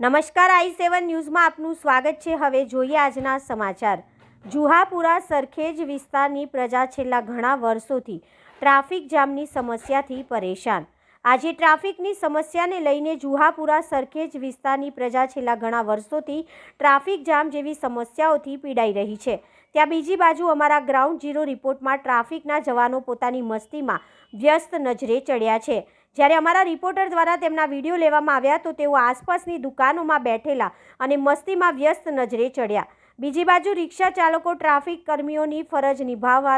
નમસ્કાર આઈ સેવન ન્યૂઝમાં આપનું સ્વાગત છે. હવે જોઈએ આજના સમાચાર. જુહાપુરા સરખેજ વિસ્તારની પ્રજા છેલ્લા ઘણા વર્ષોથી ટ્રાફિક જામની સમસ્યાથી પરેશાન. આજે ટ્રાફિકની સમસ્યાને લઈને જુહાપુરા સરખેજ વિસ્તારની પ્રજા છેલ્લા ઘણા વર્ષોથી ટ્રાફિક જામ જેવી સમસ્યાઓથી પીડાઈ રહી છે. ત્યાં બીજી બાજુ અમારા ગ્રાઉન્ડ ઝીરો રિપોર્ટમાં ટ્રાફિકના જવાનો પોતાની મસ્તીમાં વ્યસ્ત નજરે ચડ્યા છે. જ્યારે અમારા રિપોર્ટર દ્વારા તેમના વીડિયો લેવામાં આવ્યા તો તેઓ આસપાસની દુકાનોમાં બેઠેલા અને મસ્તીમાં વ્યસ્ત નજરે ચડ્યા. બીજી બાજુ રિક્ષા ચાલકો ટ્રાફિક કર્મીઓની ફરજ નિભાવવા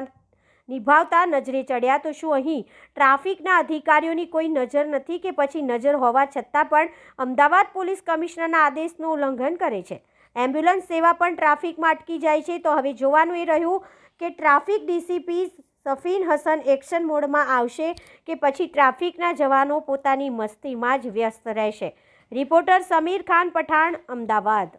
નિભાવતા નજરે ચડ્યા. તો શું અહીં ટ્રાફિકના અધિકારીઓની કોઈ નજર નથી કે પછી નજર હોવા છતાં પણ અમદાવાદ પોલીસ કમિશનરના આદેશનું ઉલ્લંઘન કરે છે? એમ્બ્યુલન્સ સેવા પણ ટ્રાફિકમાં અટકી જાય છે. તો હવે જોવાનું એ રહ્યું કે traffic DCP Safin Hasan action મોડમાં આવશે કે પછી ટ્રાફિકના જવાનો પોતાની મસ્તીમાં જ વ્યસ્ત રહેશે. રિપોર્ટર સમીર ખાન પઠાણ, અમદાવાદ.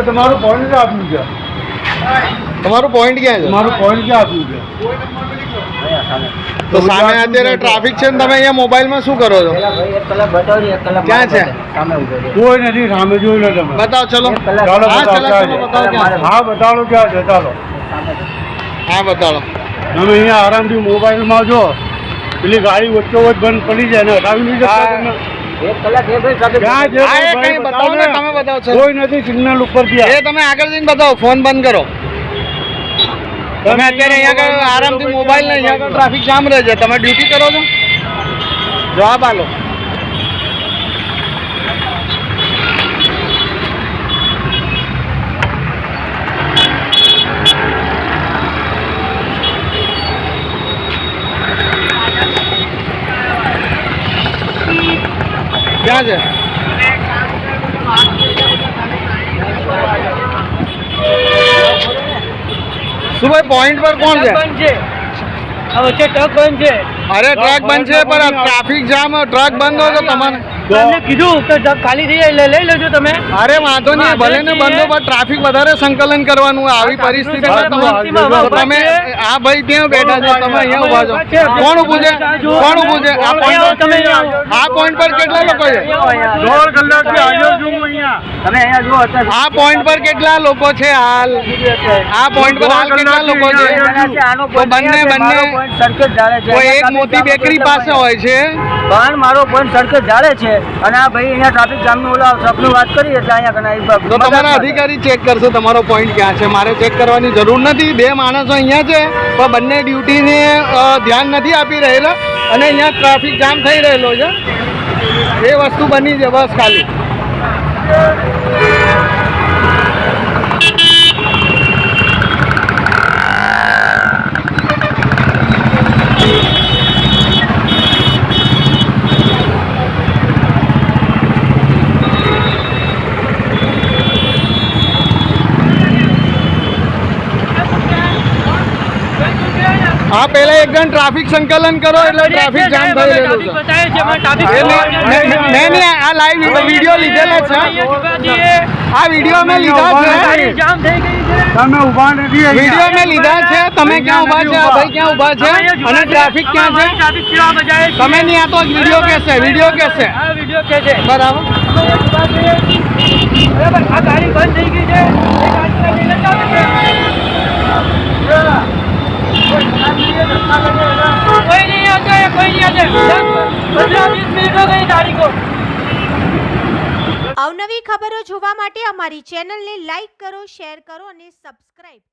તો તમારું પોઈન્ટ ક્યાં આપ્યું છે? તમારું પોઈન્ટ ક્યાં છે? તમારું પોઈન્ટ ક્યાં આપ્યું છે? તો સામે અત્યારે ટ્રાફિક છે ને તમે અહીંયા મોબાઈલમાં શું કરો છો? ક્યાં છે? કોઈ નથી સામે જોઈ લો તમે. બતાવો ચલો. ચાલો હા બતાડો ક્યાં છે? ચાલો. હા બતાડો તમે અહીંયા આરામથી મોબાઈલમાં જો. પેલી ગાડી વચ્ચો વચ્ચ બંધ પડી જાય ને હટાવી નહીં કંઈ બતાવો બતાવો ને, ને. તમે બતાવો છો. કોઈ નથી સિગ્નલ ઉપર એ તમે આગળ જઈને બતાવો ફોન બંધ કરો. તમે અત્યારે અહીંયા આગળ આરામથી મોબાઈલ ને અહીંયા આગળ ટ્રાફિક જામ રહે છે. તમે ડ્યુટી કરો છો? જવાબ આલો. ક્યાં છે શું ભાઈ પોઈન્ટ પર કોણ છે? વચ્ચે ટ્રક બંધ છે. અરે ટ્રક બંધ છે પણ ટ્રાફિક જામ ટ્રક બંધ હોય તો તમારે તમને કીધું કે ખાલી થઈ જાય એટલે લઈ લેજો તમે. અરે વાંધો નહીં ભલે ને બંધ પણ ટ્રાફિક વધારે સંકલન કરવાનું આવી પરિસ્થિતિમાં તમે આ ભાઈ ત્યાં બેઠા છો તમે અહીંયા ઊભા છો. કોણ ઉભું છે? કોણ ઉભું છે? આ આવો. આ પોઈન્ટ પર કેટલા લોકો છે? દોઢ કલાકથી હાજર છું હું અહીંયા આ પોઈન્ટ પર કેટલા લોકો છે હાલ? આ પોઈન્ટ પર હાલ કેટલા લોકો છે? તો બંને બંને કોઈ એક મોટી બેકરી પાસે હોય છે? પણ મારો પોઈન્ટ સડકે જાળે છે. અને આ ભાઈ અહીંયા ટ્રાફિક જામનું ઓલા સપનું વાત કરી એટલે અહીંયા કને તો તમારા અધિકારી ચેક કરશે તમારો પોઈન્ટ ક્યાં છે. મારે ચેક કરવાની જરૂર નથી. બે માણસો અહીંયા છે પણ બંને ડ્યુટીને ને ધ્યાન નથી આપી રહેલા. અને અહીંયા ટ્રાફિક જામ થઈ રહેલો છે. એ વસ્તુ બની છે બસ ખાલી. Thank you. હા પહેલા એક જણ ટ્રાફિક સંકલન કરો એટલે ટ્રાફિક જામ થઈ રહેલું છે। એ મેં- મેં મેં નહીં, આ લાઈવ વીડિયો લીધેલા છે આ વીડિયો મેં લીધા છે તમે ઊભા નથી અહીંયા. વીડિયો મેં લીધા છે તમે ક્યાં ઊભા છે આ ભાઈ ક્યાં ઊભા છે અને ટ્રાફિક ક્યાં છે તમે નહીં આ તો વીડિયો કહેશે વીડિયો કહેશે વીડિયો કે છે બરાબર બરાબર આ ગાડી બંધ થઈ ગઈ છે એ ગાડીને લઈને ચાલે છે કોઈ નહીં આવતો એ કોઈ નહીં આવતો પંદર વીસ મિનિટ હો ગઈ ગાડી કો અવનવી ખબરો જોવા માટે અમારી ચેનલને લાઈક કરો શેર કરો અને સબસ્ક્રાઈબ